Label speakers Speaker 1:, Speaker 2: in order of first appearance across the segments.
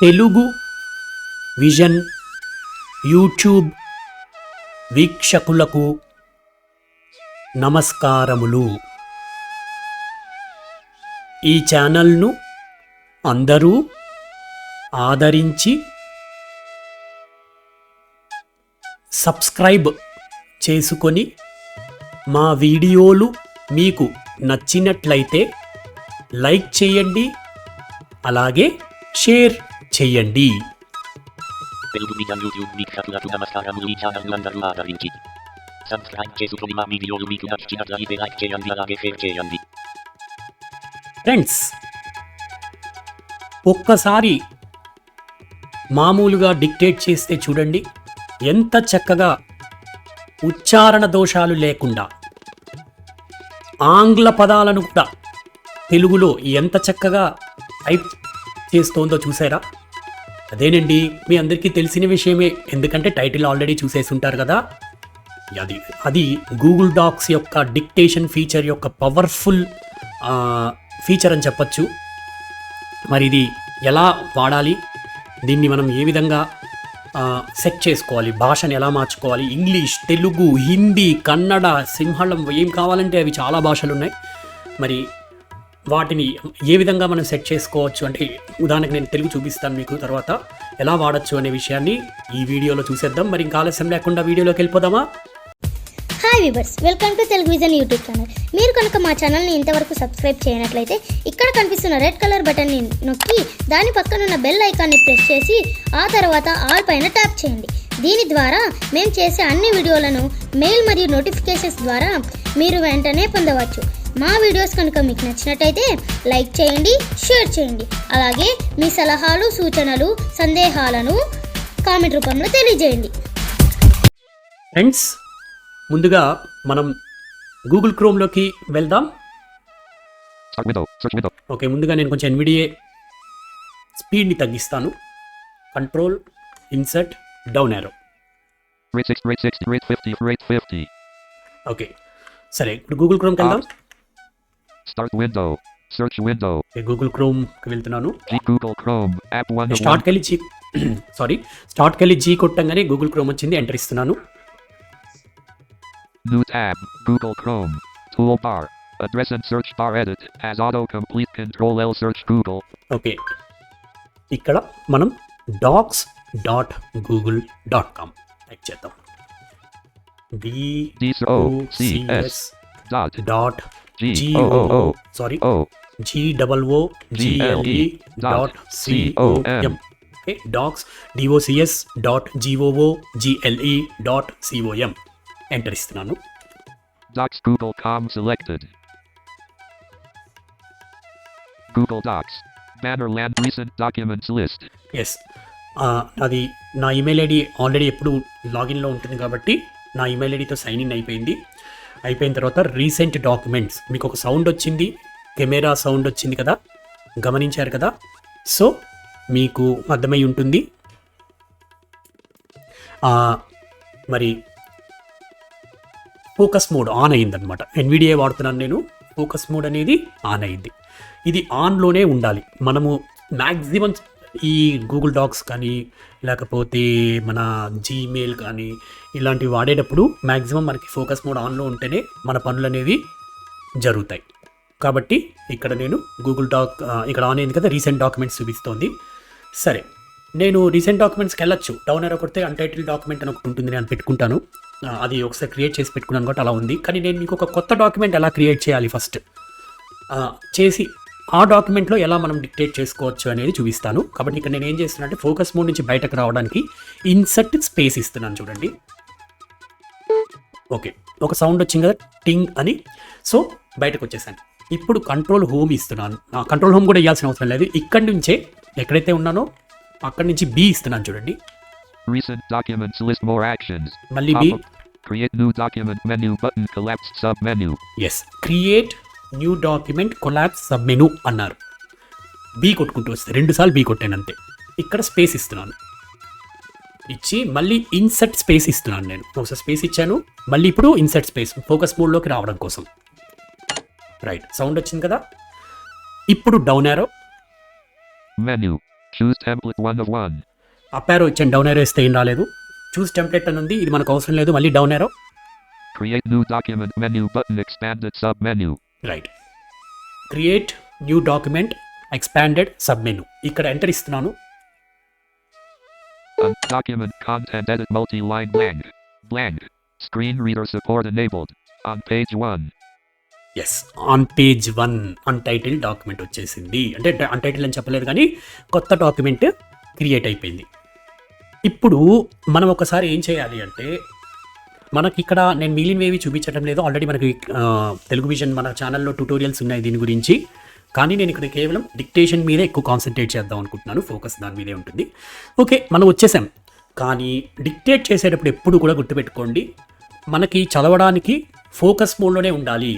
Speaker 1: Telugu vision YouTube వీక్షకులకు నమస్కారములు. ఈ ఛానల్ను అందరూ ఆదరించి సబ్స్క్రైబ్ చేసుకొని మా వీడియోలు మీకు నచ్చినట్లయితే లైక్ చేయండి అలాగే షేర్ చేయండి.
Speaker 2: తెలుగు మీడియా యూట్యూబ్ ఈ ఛానల్ అందరూ ఆదరించి సబ్స్క్రైబ్ చేసుకుని మా వీడియోలు మీకు నచ్చినట్లయితే లైక్ చేయండి అలాగే షేర్ చేయండి
Speaker 1: ఫ్రెండ్స్ ఒక్కసారి మామూలుగా డిక్టేట్ చేస్తే చూడండి ఎంత చక్కగా ఉచ్చారణ దోషాలు లేకుండా ఆంగ్ల పదాలను కూడా తెలుగులో ఎంత చక్కగా టైప్ చేస్తోందో చూసారా? అదేనండి మీ అందరికీ తెలిసిన విషయమే. ఎందుకంటే టైటిల్ ఆల్రెడీ చూసేసి ఉంటారు కదా. అది అది గూగుల్ డాక్స్ యొక్క డిక్టేషన్ ఫీచర్ యొక్క పవర్ఫుల్ ఫీచర్ అని చెప్పచ్చు. మరి ఇది ఎలా వాడాలి? దీన్ని మనం ఏ విధంగా సెట్ చేసుకోవాలి? భాషను ఎలా మార్చుకోవాలి? ఇంగ్లీష్ తెలుగు హిందీ కన్నడ సింహళం ఏం కావాలంటే అవి చాలా భాషలు ఉన్నాయి మరి వాటిని ఏ విధంగా మనం సెట్ చేసుకోవచ్చు అంటే ఉదాహరణకు నేను తెలుగు చూపిస్తాను మీకు తర్వాత ఎలా వాడచ్చు అనే విషయాన్ని ఈ వీడియోలో చూసేద్దాం. మరి ఇంకా ఆలస్యం లేకుండా వీడియోలోకి వెళ్ళిపోదామా?
Speaker 3: Hi viewers welcome to Telugu vision YouTube channel మీరు కనుక మా ఛానల్ని ఇంతవరకు సబ్స్క్రైబ్ చేయనట్లయితే ఇక్కడ కనిపిస్తున్న రెడ్ కలర్ బటన్ని నొక్కి దాని పక్కన ఉన్న బెల్ ఐకాన్ని ప్రెస్ చేసి ఆ తర్వాత ఆల్ పైన ట్యాప్ చేయండి. దీని ద్వారా మేము చేసే అన్ని వీడియోలను మెయిల్ మరియు నోటిఫికేషన్స్ ద్వారా మీరు వెంటనే పొందవచ్చు. మా వీడియోస్ కనుక మీకు నచ్చినట్టయితే లైక్ చేయండి షేర్ చేయండి. అలాగే మీ సలహాలు సూచనలు సందేహాలను కామెంట్ రూపంలో తెలియజేయండి.
Speaker 1: ఫ్రెండ్స్ ముందుగా మనం గూగుల్ క్రోమ్లోకి వెళ్దాం. ఓకే ముందుగా నేను కొంచెం ఎన్విడిఏ స్పీడ్ని తగ్గిస్తాను. Control insert down arrow.
Speaker 2: Rate 6, rate 60, rate 50, rate 50.
Speaker 1: Okay సరే ఇప్పుడు గూగుల్ క్రోమ్కి వెళ్దాం.
Speaker 2: Start window, search window,
Speaker 1: okay Google వెళ్తున్నాను
Speaker 2: G Google Chrome, app 1 to 1,
Speaker 1: స్టార్ట్కి వెళ్ళి జీ సారీ స్టార్ట్కి వెళ్ళి జీ కొట్టంగానే గూగుల్ క్రోమ్ వచ్చింది ఎంటర్ ఇస్తున్నాను
Speaker 2: new tab, Google Chrome, toolbar, address and search bar edit, as autocomplete control L search Google,
Speaker 1: okay ఇక్కడ మనం docs dot Google dot com type చేద్దాం
Speaker 2: O G O
Speaker 1: ఎంటర్ ఇస్తున్నాను.
Speaker 2: Docs Google Com selected. Google Docs. Banner land recent documents list.
Speaker 1: Yes అది నా email ID already ఎప్పుడు లాగిన్లో ఉంటుంది కాబట్టి నా ఈమెయిల్ ఐడితో సైన్ ఇన్ అయిపోయింది. అయిపోయిన తర్వాత రీసెంట్ డాక్యుమెంట్స్. మీకు ఒక సౌండ్ వచ్చింది కెమెరా సౌండ్ వచ్చింది కదా? గమనించారు కదా? సో మీకు అర్థమై ఉంటుంది. మరి ఫోకస్ మోడ్ ఆన్ అయిందనమాట ఎన్విడిఏ వాడుతున్నాను నేను. ఫోకస్ మోడ్ అనేది ఆన్ అయింది. ఇది ఆన్లోనే ఉండాలి. మనము మ్యాక్సిమం ఈ గూగుల్ డాక్స్ కానీ లేకపోతే మన జీమెయిల్ కానీ ఇలాంటివి వాడేటప్పుడు మ్యాక్సిమం మనకి ఫోకస్ మోడ్ ఆన్లో ఉంటేనే మన పనులు అనేవి జరుగుతాయి. కాబట్టి ఇక్కడ నేను గూగుల్ డాక్ ఇక్కడ ఆన్ అయింది కదా రీసెంట్ డాక్యుమెంట్స్ చూపిస్తోంది. సరే నేను రీసెంట్ డాక్యుమెంట్స్కి వెళ్ళొచ్చు. డౌన్ ఎరో కొడితే అన్టైటిల్ డాక్యుమెంట్ అని ఒకటి ఉంటుంది నేను పెట్టుకుంటాను. అది ఒకసారి క్రియేట్ చేసి పెట్టుకున్నాను కాబట్టి అలా ఉంది. కానీ నేను మీకు ఒక కొత్త డాక్యుమెంట్ ఎలా క్రియేట్ చేయాలి ఫస్ట్ చేసి ఆ డాక్యుమెంట్లో ఎలా మనం డిక్టేట్ చేసుకోవచ్చు అనేది చూపిస్తాను. కాబట్టి ఇక్కడ నేను ఏం చేస్తున్నా అంటే ఫోకస్ మోడ్ నుంచి బయటకు రావడానికి ఇన్సర్ట్ స్పేస్ ఇస్తున్నాను చూడండి. ఓకే ఒక సౌండ్ వచ్చింది కదా టింగ్ అని. సో బయటకు వచ్చేసాను. ఇప్పుడు కంట్రోల్ హోమ్ ఇస్తున్నాను. కంట్రోల్ హోమ్ కూడా ఇవ్వాల్సిన అవసరం లేదు. ఇక్కడి నుంచే ఎక్కడైతే ఉన్నానో అక్కడి నుంచి బి ఇస్తున్నాను చూడండి. మళ్ళీ B.
Speaker 2: collapsed sub menu.
Speaker 1: Create new document collapsed sub menu అన్నారు. బీ కొట్టుకుంటూ వస్తే రెండు సార్లు బీ కొట్టాను అంతే ఇక్కడ స్పేస్ ఇస్తున్నాను. ఇచ్చి మళ్ళీ ఇన్సర్ట్ స్పేస్ ఇస్తున్నాను నేను. ఒకసారి స్పేస్ ఇచ్చాను. మళ్ళీ ఇప్పుడు ఇన్సర్ట్ స్పేస్ ఫోకస్ మోడ్లోకి రావడం కోసం. రైట్ సౌండ్ వచ్చింది కదా? ఇప్పుడు down arrow.
Speaker 4: 1 of 1.
Speaker 1: Up arrow ఇచ్చాను. డౌన్ యారో ఇస్తే ఏం రాలేదు. చూస్ టెంప్లెట్ అని ఉంది. ఇది మనకు అవసరం లేదు. మళ్ళీ down arrow.
Speaker 4: Button. Expanded sub menu.
Speaker 1: Right create new document expanded sub menu ఇక్కడ ఎంటర్ ఇస్తున్నాను
Speaker 4: document content edit multi-line blank. Blank. Screen reader support enabled. On page 1.
Speaker 1: Yes on page one untitled document వచ్చేసింది అంటే untitled అని చెప్పలేదు కానీ కొత్త document create అయిపోయింది ఇప్పుడు మనం ఒకసారి ఏం చేయాలి అంటే మనకి ఇక్కడ నేను మిగిలినవేవి చూపించడం లేదు. ఆల్రెడీ మనకి తెలుగు విజన్ మన ఛానల్లో ట్యూటోరియల్స్ ఉన్నాయి దీని గురించి. కానీ నేను ఇక్కడ కేవలం డిక్టేషన్ మీదే ఎక్కువ కాన్సన్ట్రేట్ చేద్దాం అనుకుంటున్నాను. ఫోకస్ దాని మీదే ఉంటుంది. ఓకే మనం వచ్చేసాం. కానీ డిక్టేట్ చేసేటప్పుడు ఎప్పుడు కూడా గుర్తుపెట్టుకోండి మనకి చదవడానికి ఫోకస్ మోడ్లోనే ఉండాలి.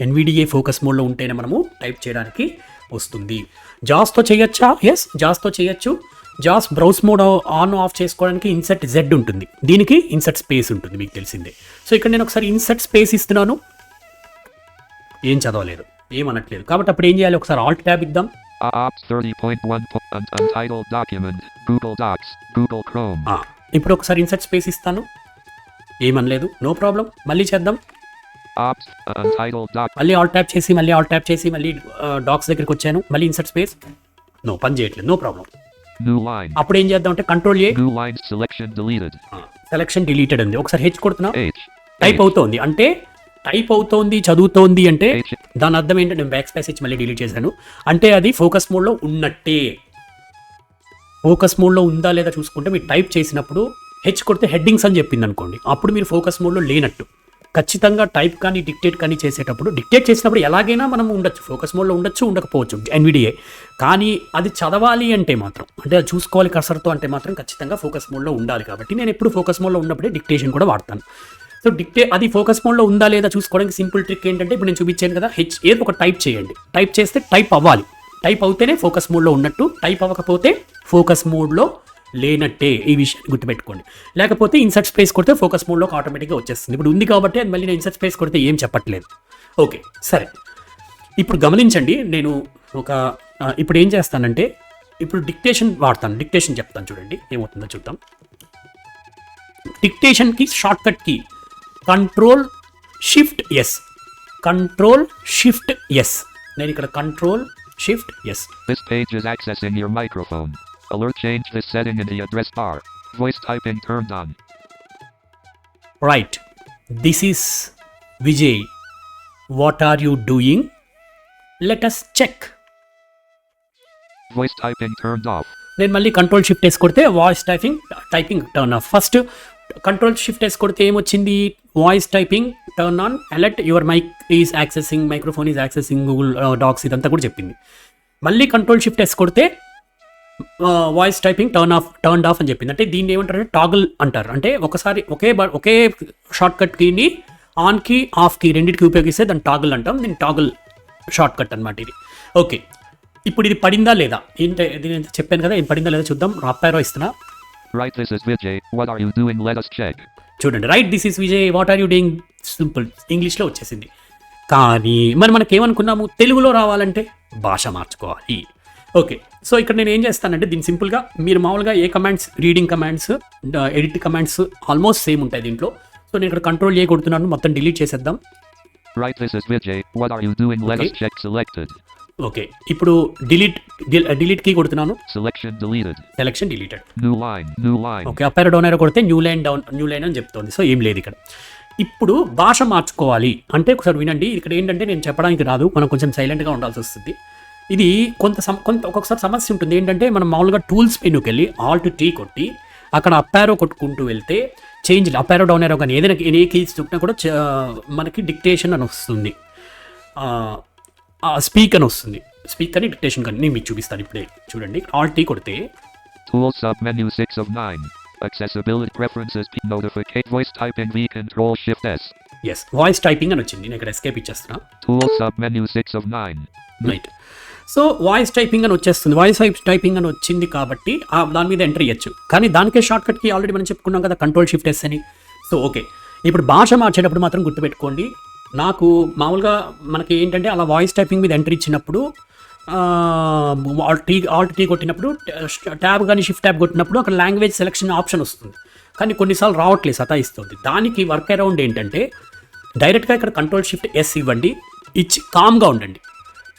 Speaker 1: ఎన్విడిఏ ఫోకస్ మోడ్లో ఉంటేనే మనము టైప్ చేయడానికి వస్తుంది. జాస్తో చేయొచ్చా? ఎస్ జాస్తో చేయొచ్చు. జాస్ బ్రౌజ్ మోడ్ ఆన్ ఆఫ్ చేసుకోవడానికి ఇన్సెట్ జెడ్ ఉంటుంది. దీనికి ఇన్సెట్ స్పేస్ ఉంటుంది మీకు తెలిసిందే. సో ఇక్కడ నేను ఒకసారి ఇన్సెట్ స్పేస్ ఇస్తున్నాను. ఏం చదవలేదు. ఏం అనట్లేదు. కాబట్టి అప్పుడు ఏం చేయాలి? ఒకసారి ఆల్ట్ ట్యాబ్ ఇద్దాం.
Speaker 4: Uh, Ops 30.1 po- un- Untitled document. Google Docs. Google Chrome.
Speaker 1: ఆ, ఇప్పుడు ఒకసారి ఇన్సెట్ స్పేస్ ఇస్తాను. ఏమనలేదు నో ప్రాబ్లం. మళ్ళీ చేద్దాం.
Speaker 4: Uh.
Speaker 1: మళ్ళీ ఆల్ ట్యాప్ చేసి మళ్ళీ ఆల్ ట్యాప్ చేసి మళ్ళీ డాక్స్ దగ్గరికి వచ్చాను. మళ్ళీ ఇన్సర్ట్ స్పేస్. నో పని చేయట్లేదు. No problem. అప్పుడు ఏం చేద్దాం అంటే control A
Speaker 4: deleted.
Speaker 1: Selection deleted ఉంది ఒకసారి హెచ్ కొడుతున్నా. టైప్. అవుతోంది. అంటే టైప్ అవుతోంది చదువుతోంది అంటే. దాని అర్థం ఏంటంటే నేను బ్యాక్ స్పేస్ ఇచ్చి మళ్ళీ డిలీట్ చేశాను. అంటే అది ఫోకస్ మోడ్లో ఉన్నట్టే. ఫోకస్ మోడ్లో ఉందా లేదా చూసుకుంటే మీరు టైప్ చేసినప్పుడు హెచ్ కొడితే హెడ్డింగ్స్ అని చెప్పింది అనుకోండి అప్పుడు మీరు ఫోకస్ మోడ్లో లేనట్టు. ఖచ్చితంగా టైప్ కానీ డిక్టేట్ కానీ చేసేటప్పుడు డిక్టేట్ చేసినప్పుడు ఎలాగైనా మనం ఉండొచ్చు. ఫోకస్ మోడ్లో ఉండొచ్చు ఉండకపోవచ్చు. ఎన్విడిఏ కానీ అది చదవాలి అంటే మాత్రం అంటే అది చూసుకోవాలి కసరతో అంటే మాత్రం ఖచ్చితంగా ఫోకస్ మోడ్లో ఉండాలి కాబట్టి నేను ఎప్పుడు ఫోకస్ మోడ్లో ఉన్నప్పుడే డిక్టేషన్ కూడా వాడతాను. సో డిక్టే అది ఫోకస్ మోడ్లో ఉందా లేదా చూసుకోవడానికి సింపుల్ ట్రిక్ ఏంటంటే ఇప్పుడు నేను చూపించాను కదా హెచ్ ఏదో ఒక టైప్ చేయండి. టైప్ చేస్తే టైప్ అవ్వాలి. టైప్ అవుతేనే ఫోకస్ మోడ్లో ఉన్నట్టు టైప్ అవ్వకపోతే ఫోకస్ మోడ్లో లేనట్టే ఈ విషయాన్ని గుర్తుపెట్టుకోండి. లేకపోతే ఇన్సర్ట్ స్పేస్ కొడితే ఫోకస్ మోడ్లోకి ఆటోమేటిక్గా వచ్చేస్తుంది. ఇప్పుడు ఉంది కాబట్టి అది మళ్ళీ నేను ఇన్సర్ట్ స్పేస్ కొడితే ఏం చెప్పట్లేదు. ఓకే సరే. ఇప్పుడు గమనించండి నేను ఒక ఇప్పుడు ఏం చేస్తానంటే ఇప్పుడు డిక్టేషన్ వాడతాను. డిక్టేషన్ చెప్తాను చూడండి ఏమవుతుందో చూద్దాం. డిక్టేషన్కి shortcut key control shift S control shift S నేను ఇక్కడ control shift S
Speaker 4: This page is accessing your microphone. Alert change this setting in the address bar. Voice typing turned on.
Speaker 1: Right this is Vijay what are you doing let us check
Speaker 4: Voice typing turned off.
Speaker 1: నేను మళ్ళీ control shift వేసి కొడితే voice typing typing turn off first control shift వేసి కొడితే ఏమొచ్చింది voice typing turn on alert your mic is accessing microphone is accessing Google Docs ఇదంతా కూడా చెప్పింది మళ్ళీ కంట్రోల్ షిఫ్ట్ వేసి కొడితే voice typing turn off turn off అని చెప్పింది. అంటే దీన్ని ఏమంటారు? టాగుల్ అంటారు. అంటే ఒకసారి ఒకే ఒకే షార్ట్ కట్ కీని ఆన్కి ఆఫ్కి రెండింటికి ఉపయోగిస్తే దాన్ని టాగుల్ అంటాం. దీన్ని టాగుల్ షార్ట్ కట్ అనమాట ఇది. ఓకే. ఇప్పుడు ఇది పడిందా లేదా? ఏంటి నేను చెప్పాను కదా ఇది పడిందా లేదా చూద్దాం. రాపారో ఇస్తున్నా.
Speaker 4: Right, this is Vijay. What are you doing? Let us check.
Speaker 1: చూడండి. Right this is Vijay what are you doing simple ఇంగ్లీష్లో వచ్చేసింది. కానీ మరి మనకి ఏమనుకున్నాము తెలుగులో రావాలంటే భాష మార్చుకోవాలి. ఓకే. సో ఇక్కడ నేను ఏం చేస్తానంటే దీన్ని సింపుల్గా మీరు మామూలుగా ఏ commands reading commands edit commands almost same ఉంటాయి దీంట్లో. సో నేను ఇక్కడ కంట్రోల్ ఏ కొడుతున్నాను మొత్తం డిలీట్ చేసేద్దాం.
Speaker 4: Selected.
Speaker 1: ఓకే. ఇప్పుడు డిలీట్ డిలీట్ కీ కొడుతున్నాను.
Speaker 4: Selection deleted.
Speaker 1: Selection deleted
Speaker 4: New line. New line.
Speaker 1: Okay up down arrow కొడితే new line down new line అని చెప్తోంది. సో ఏం లేదు ఇక్కడ. ఇప్పుడు భాష మార్చుకోవాలి. అంటే ఒకసారి వినండి. ఇక్కడ ఏంటంటే నేను చెప్పడానికి రాదు. మనం కొంచెం సైలెంట్గా ఉండాల్సి వస్తుంది. ఇది కొంత సమ కొంత ఒక్కొక్కసారి సమస్య ఉంటుంది. ఏంటంటే మనం మామూలుగా టూల్స్ మెనూకి వెళ్ళి ఆల్ట్ టీ కొట్టి అక్కడ అప్పారో కొట్టుకుంటూ వెళ్తే చేంజ్ అప్పారో డౌన్ ఏరో కానీ ఏదైనా ఏ కీస్ చుట్టినా కూడా మనకి డిక్టేషన్ అని వస్తుంది. స్పీక్ అని వస్తుంది. స్పీక్ అని డిక్టేషన్ కానీ నేను మీకు చూపిస్తాను ఇప్పుడే. చూడండి. ఆల్ టీ కొడితే
Speaker 4: Tool sub menu 6 of 9. Accessibility preferences P notificate voice typing V control shift S.
Speaker 1: S voice typing అని వచ్చింది. నేను ఇక్కడ ఎస్కేప్ ఇచ్చేస్తున్నా.
Speaker 4: Tool sub menu 6 of 9.
Speaker 1: Right so voice typing అని వచ్చేస్తుంది. వాయిస్ టైపింగ్ అని వచ్చింది కాబట్టి దాని మీద ఎంటర్ ఇవ్వచ్చు కానీ దానికే షార్ట్ కట్కి ఆల్రెడీ మనం చెప్పుకున్నాం కదా కంట్రోల్ షిఫ్ట్ ఎస్ అని. సో ఓకే ఇప్పుడు భాష మార్చేటప్పుడు మాత్రం గుర్తుపెట్టుకోండి. నాకు మామూలుగా మనకి ఏంటంటే అలా వాయిస్ టైపింగ్ మీద ఎంటర్ ఇచ్చినప్పుడు ఆల్ట్ టీ ఆల్ట్ టీ కొట్టినప్పుడు ట్యాబ్ కానీ షిఫ్ట్ ట్యాబ్ కొట్టినప్పుడు అక్కడ లాంగ్వేజ్ సెలెక్షన్ ఆప్షన్ వస్తుంది. కానీ కొన్నిసార్లు రావట్లేదు సతాయిస్తుంది. దానికి వర్క్ అరౌండ్ ఏంటంటే డైరెక్ట్గా ఇక్కడ కంట్రోల్ షిఫ్ట్ ఎస్ ఇవ్వండి. ఇచ్చి కామ్గా ఉండండి.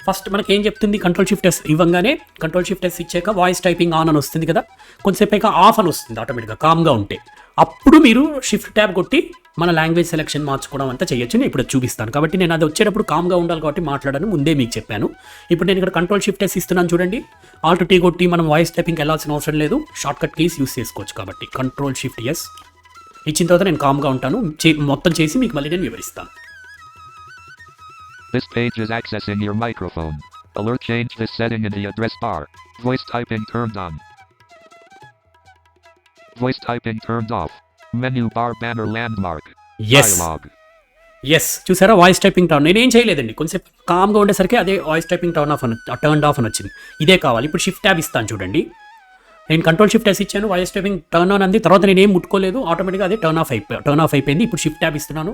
Speaker 1: ఫస్ట్ మనకి ఏం చెప్తుంది? కంట్రోల్ షిఫ్ట్ ఎస్ ఇవ్వగానే కంట్రోల్ షిఫ్ట్ ఎస్ ఇచ్చాక వాయిస్ టైపింగ్ ఆన్ అని వస్తుంది కదా? కొంతసేపు ఆఫ్ అని వస్తుంది ఆటోమేటిక్గా కామ్గా ఉంటే. అప్పుడు మీరు షిఫ్ట్ ట్యాబ్ కొట్టి మన లాంగ్వేజ్ సెలెక్షన్ మార్చుకోవడం అంతా చేయొచ్చు. నేను ఇప్పుడు చూపిస్తాను. కాబట్టి నేను అది వచ్చేటప్పుడు కామ్గా ఉండాలి కాబట్టి మాట్లాడాను. ముందే మీకు చెప్పాను. ఇప్పుడు నేను ఇక్కడ కంట్రోల్ షిఫ్ట్ ఎస్ ఇస్తున్నాను చూడండి. ఆల్ట్ టీ కొట్టి మనం వాయిస్ టైపింగ్ వెళ్ళాల్సిన అవసరం లేదు. షార్ట్ కట్ కీస్ యూస్ చేసుకోవచ్చు కాబట్టి. కంట్రోల్ షిఫ్ట్ ఎస్ ఇచ్చిన తర్వాత నేను కామ్గా ఉంటాను. చే- మొత్తం చేసి మీకు మళ్ళీ నేను వివరిస్తాను.
Speaker 4: This page is accessing your microphone. Alert change this setting in the address bar. Voice typing turned on. Voice typing turned off. Menu bar banner landmark.
Speaker 1: Yes
Speaker 4: Dialogue.
Speaker 1: Yes చూసారా వాయిస్ టైపింగ్ టర్న్ నేనేం చేయలేదండి కొంచెం కామ్గా ఉండేసరికి అదే voice typing turn off అని turn off అని వచ్చింది ఇదే కావాలి ఇప్పుడు షిఫ్ట్ ట్యాబ్ ఇస్తాను చూడండి నేను కంట్రోల్ షిఫ్ట్ ఎస్ ఇచ్చాను వాయిస్ టైపింగ్ టర్న్ ఆన్ అంది తర్వాత నేను ఏం ముట్టుకోలేదు ఆటోమేటిక్గా అదే టర్న్ ఆఫ్ అయిపోయి టర్న్ ఆఫ్ అయిపోయింది ఇప్పుడు షిఫ్ట్ ట్యాబ్ ఇస్తున్నాను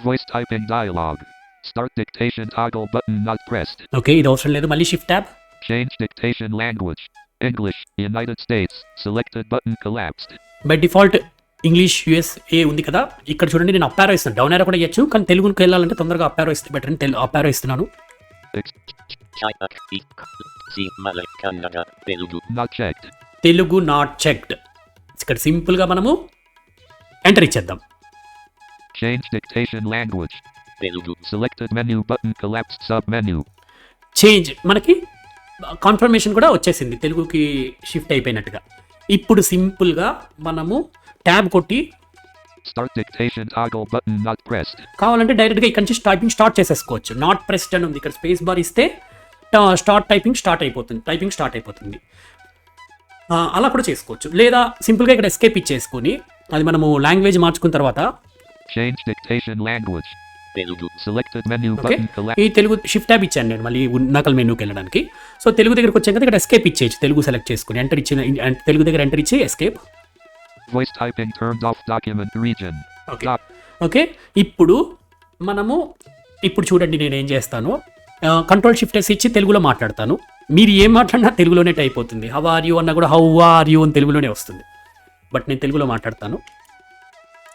Speaker 4: Voice typing dialogue. Start dictation toggle button not pressed.
Speaker 1: Okay ఇది అవసరం లేదు మళ్ళీ shift tab
Speaker 4: Change dictation language. English, United States. Selected button collapsed.
Speaker 1: By default English USA ఉంది కదా ఇక్కడ చూడండి నేను అప్పారో ఇస్తాను డౌన్ ఏరో కూడా ఇవ్వచ్చు కానీ తెలుగుకి వెళ్ళాలంటే తొందరగా అప్పారో ఇస్తే బెటర్ అని తెలు అప్పారో ఇస్తున్నాను
Speaker 4: Ex-
Speaker 2: Chaipak, ik, si, malay, Kannada, Telugu,
Speaker 4: not checked.
Speaker 1: Telugu not checked ఇక్కడ సింపుల్గా మనము ఎంటర్ ఇచ్చేద్దాం
Speaker 4: Change dictation language.
Speaker 1: చేంజ్ మనకి కన్ఫర్మేషన్ కూడా వచ్చేసింది. తెలుగుకి షిఫ్ట్ అయిపోయినట్టుగా. ఇప్పుడు సింపుల్గా మనము ట్యాబ్ కొట్టి
Speaker 4: Start dictation toggle button not pressed.
Speaker 1: కావాలంటే డైరెక్ట్గా ఇక్కడ నుంచి టైపింగ్ స్టార్ట్ చేసేసుకోవచ్చు. నాట్ ప్రెస్డ్ అని ఉంది. ఇక్కడ స్పేస్ బార్ ఇస్తే స్టార్ట్ టైపింగ్ స్టార్ట్ అయిపోతుంది. టైపింగ్ స్టార్ట్ అయిపోతుంది. అలా కూడా చేసుకోవచ్చు. లేదా సింపుల్గా ఇక్కడ ఎస్కేప్ ఇచ్చేసుకొని అది మనము లాంగ్వేజ్ మార్చుకున్న తర్వాత
Speaker 4: Change dictation language.
Speaker 1: ఓకే. ఈ తెలుగు షిఫ్ట్ ట్యాబ్ ఇచ్చాను నేను మళ్ళీ నకల్ మెనూకి వెళ్ళడానికి. సో తెలుగు దగ్గరికి వచ్చాక ఇక్కడ ఎస్కేప్ ఇచ్చేయచ్చు. తెలుగు సెలెక్ట్ చేసుకుని ఎంటర్ ఇచ్చిన తెలుగు దగ్గర ఎంటర్ ఇచ్చి escape
Speaker 4: typing turned off document region.
Speaker 1: Okay. Okay ఇప్పుడు మనము ఇప్పుడు చూడండి నేను ఏం చేస్తాను. కంట్రోల్ షిఫ్ట్ ఎస్ ఇచ్చి తెలుగులో మాట్లాడతాను. మీరు ఏం మాట్లాడినా తెలుగులోనే టైప్ అవుతుంది. హవ్ ఆర్ యూ అన్నా కూడా హౌ ఆర్ యూ అని తెలుగులోనే వస్తుంది. బట్ నేను తెలుగులో మాట్లాడతాను.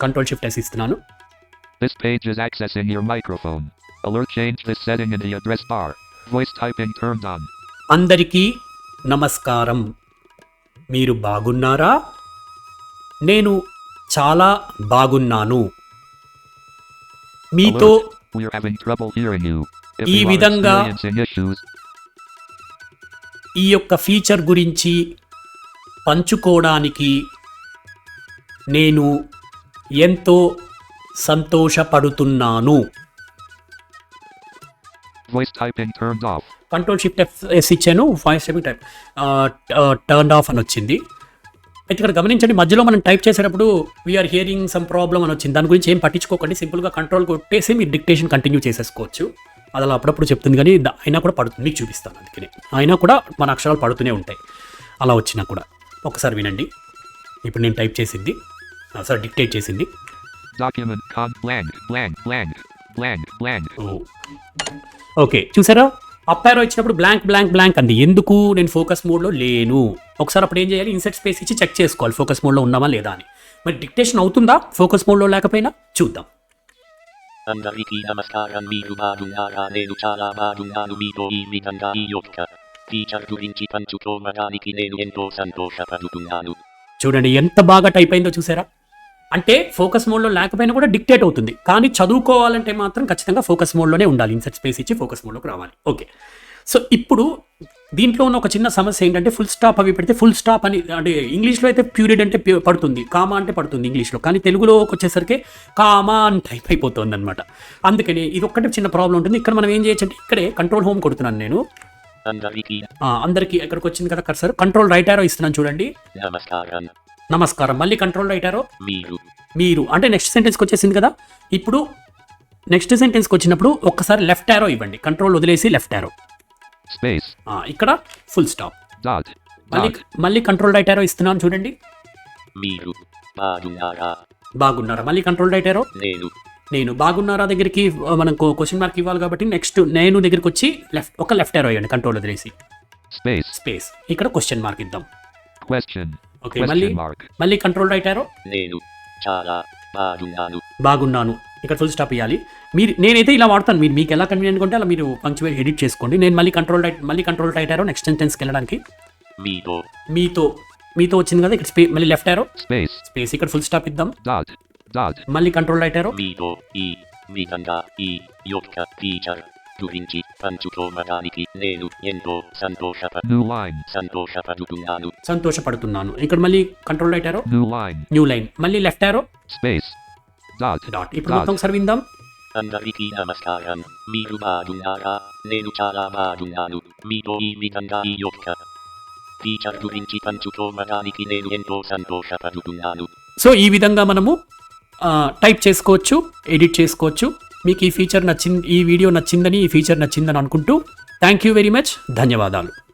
Speaker 1: కంట్రోల్ షిఫ్ట్ ఎస్ ఇస్తున్నాను.
Speaker 4: This page is accessing your microphone. Alert change this setting in the address bar. Voice typing turned on.
Speaker 1: అందరికీ నమస్కారం మీరు బాగున్నారా నేను చాలా బాగున్నాను మీతో
Speaker 4: Alert. We're having trouble hearing you. If
Speaker 1: ఈ
Speaker 4: you are
Speaker 1: విధంగా
Speaker 4: experiencing issues,
Speaker 1: ఈ యొక్క ఫీచర్ గురించి పంచుకోవడానికి నేను ఎంతో సంతోషపడుతున్నాను.
Speaker 4: Typing turned off.
Speaker 1: Control shift F S ఇచ్చాను voice typing type turn off అని వచ్చింది. అయితే ఇక్కడ గమనించండి మధ్యలో మనం టైప్ చేసేటప్పుడు వీఆర్ హియరింగ్ సమ్ ప్రాబ్లమ్ అని వచ్చింది. దాని గురించి ఏం పట్టించుకోకండి సింపుల్గా కంట్రోల్ కొట్టేసి మీరు డిక్టేషన్ కంటిన్యూ చేసేసుకోవచ్చు. అది అలా అప్పుడప్పుడు చెప్తుంది కానీ అయినా కూడా పడుతుంది మీకు చూపిస్తాను అందుకని. అయినా కూడా మన అక్షరాలు పడుతూనే ఉంటాయి. అలా వచ్చినా కూడా. ఒకసారి వినండి. ఇప్పుడు నేను టైప్ చేసింది. సార్ డిక్టేట్ చేసింది.
Speaker 4: Document con blank blank blank blank blank.
Speaker 1: Okay చూసారా? అప్ ఆరో ఇచ్చినప్పుడు బ్లాంక్ బ్లాంక్ బ్లాంక్ అంది ఎందుకు నేను ఫోకస్ మోడ్లో లేను? ఒకసారి అప్పుడు ఏం చేయాలి? ఇన్సెట్ స్పేస్ ఇచ్చి చెక్ చేసుకోవాలి. ఫోకస్ మోడ్లో ఉన్నామా లేదా అని. మరి డిక్టేషన్ అవుతుందా? ఫోకస్ మోడ్లో లేకపోయినా? చూద్దాం.
Speaker 2: అందరికి నమస్కారం. మీరు బాగున్నారా? నేను చాలా బాగున్నాను. మీతో ఈ విధంగా ఈ యొక్క ఫీచర్ గురించి పంచుకోవడానికి నేను ఎంతో సంతోషపడుతున్నాను.
Speaker 1: చూడండి ఎంత బాగా టైప్ అయిందో చూసారా? అంటే ఫోకస్ మోడ్లో లేకపోయినా కూడా డిక్టేట్ అవుతుంది. కానీ చదువుకోవాలంటే మాత్రం ఖచ్చితంగా ఫోకస్ మోడ్లోనే ఉండాలి. ఇన్సెట్ స్పేస్ ఇచ్చి ఫోకస్ మోడ్లోకి రావాలి. ఓకే. సో ఇప్పుడు దీంట్లో ఉన్న ఒక చిన్న సమస్య ఏంటంటే ఫుల్ స్టాప్ అవి పెడితే ఫుల్ స్టాప్ అని అంటే ఇంగ్లీష్లో అయితే ప్యూరిడ్ అంటే పడుతుంది. కామా అంటే పడుతుంది ఇంగ్లీష్లో కానీ తెలుగులోకి వచ్చేసరికి కామా అని టైప్ అయిపోతుంది అనమాట అందుకని ఇది ఒక్కటే చిన్న ప్రాబ్లం ఉంటుంది. ఇక్కడ మనం ఏం చేయొచ్చు అంటే ఇక్కడే కంట్రోల్ హోమ్ కొడుతున్నాను నేను.
Speaker 2: అందరికి.
Speaker 1: ఎక్కడికి వచ్చింది కదా కర్సర్. కంట్రోల్ రైట్ ఆరో ఇస్తున్నాను చూడండి.
Speaker 2: నమస్కారం.
Speaker 1: మళ్ళీ కంట్రోల్ రైట్ ఆరో
Speaker 2: మీరు.
Speaker 1: మీరు. అంటే నెక్స్ట్ సెంటెన్స్కి వచ్చేసింది కదా? ఇప్పుడు నెక్స్ట్ సెంటెన్స్కి వచ్చినప్పుడు ఒక్కసారి లెఫ్ట్ యారో ఇవ్వండి. కంట్రోల్ వదిలేసి లెఫ్ట్ యారో
Speaker 4: Space.
Speaker 1: ఇక్కడ ఫుల్ స్టాప్. మళ్ళీ. మళ్ళీ కంట్రోల్ రైట్ యారో ఇస్తున్నాను చూడండి.
Speaker 2: మీరు. బాగున్నారా?
Speaker 1: బాగున్నారా? మళ్ళీ కంట్రోల్ రైట్ యారో
Speaker 2: నేను.
Speaker 1: నేను. బాగున్నారా దగ్గరికి? ఆ, మనం క్వశ్చన్ మార్క్ ఇవ్వాలి కాబట్టి నెక్స్ట్ నేను దగ్గరికి వచ్చి లెఫ్ట్ ఒక లెఫ్ట్ ఎరో వేయండి కంట్రోల్ వదిలేసి.
Speaker 4: Space.
Speaker 1: స్పేస్ ఇక్కడ క్వశ్చన్ మార్క్ ఇద్దాం.
Speaker 4: Question.
Speaker 1: ఓకే మళ్ళీ. మళ్ళీ కంట్రోల్ రైట్ ఎరో
Speaker 2: నేను చాలా బాగున్నాను.
Speaker 1: బాగున్నాను. ఇక్కడ ఫుల్ స్టాప్ ఇవ్వాలి మీరు నేనైతే ఇలా వాడతాను. మీరు మీకు ఎలా కన్వీనియంట్ ఉంటే అలా మీరు పంక్చువేట్ ఎడిట్ చేసుకోండి. నేను మళ్ళీ కంట్రోల్ రైట్ మళ్ళీ కంట్రోల్ రైట్ ఆరో నెక్స్ట్ సెంటెన్స్కి వెళ్ళడానికి.
Speaker 2: మీతో.
Speaker 1: మీతో మీతో వచ్చింది కదా ఇక్కడ స్పే మళ్ళీ లెఫ్ట్ ఆరో
Speaker 4: Space.
Speaker 1: స్పేస్ ఇక్కడ ఫుల్ స్టాప్ ఇద్దాం. మళ్ళీ కంట్రోల్ రైట్ ఆరో
Speaker 2: మీతో ఈ విధంగా ఈ యొక్క ఫీచర్ గురించి పంచుకోవడానికి నేను ఎంతో సంతోషప
Speaker 4: New line.
Speaker 2: సంతోషపడుతున్నాను
Speaker 1: సంతోషపడుతున్నాను ఇక్కడ మళ్ళీ control right arrow
Speaker 4: New line.
Speaker 1: New line మళ్ళీ left arrow
Speaker 4: Space. Dot.
Speaker 1: Dot ఇప్పుడు మొత్తం ఒకసారి విందాం.
Speaker 2: అందరికీ నమస్కారం మీరు బాగున్నారా నేను చాలా బాగున్నాను మీతో ఈ విధంగా ఈ యొక్క ఫీచర్ గురించి పంచుకోవడానికి నేను ఎంతో సంతోషపడుతున్నాను
Speaker 1: సో ఈ విధంగా మనము టైప్ చేసుకోవచ్చు ఎడిట్ చేసుకోవచ్చు. మీకు ఈ ఫీచర్ నచ్చింది ఈ వీడియో నచ్చిందని ఈ ఫీచర్ నచ్చిందని అనుకుంటూ థ్యాంక్ యూ వెరీ మచ్ ధన్యవాదాలు.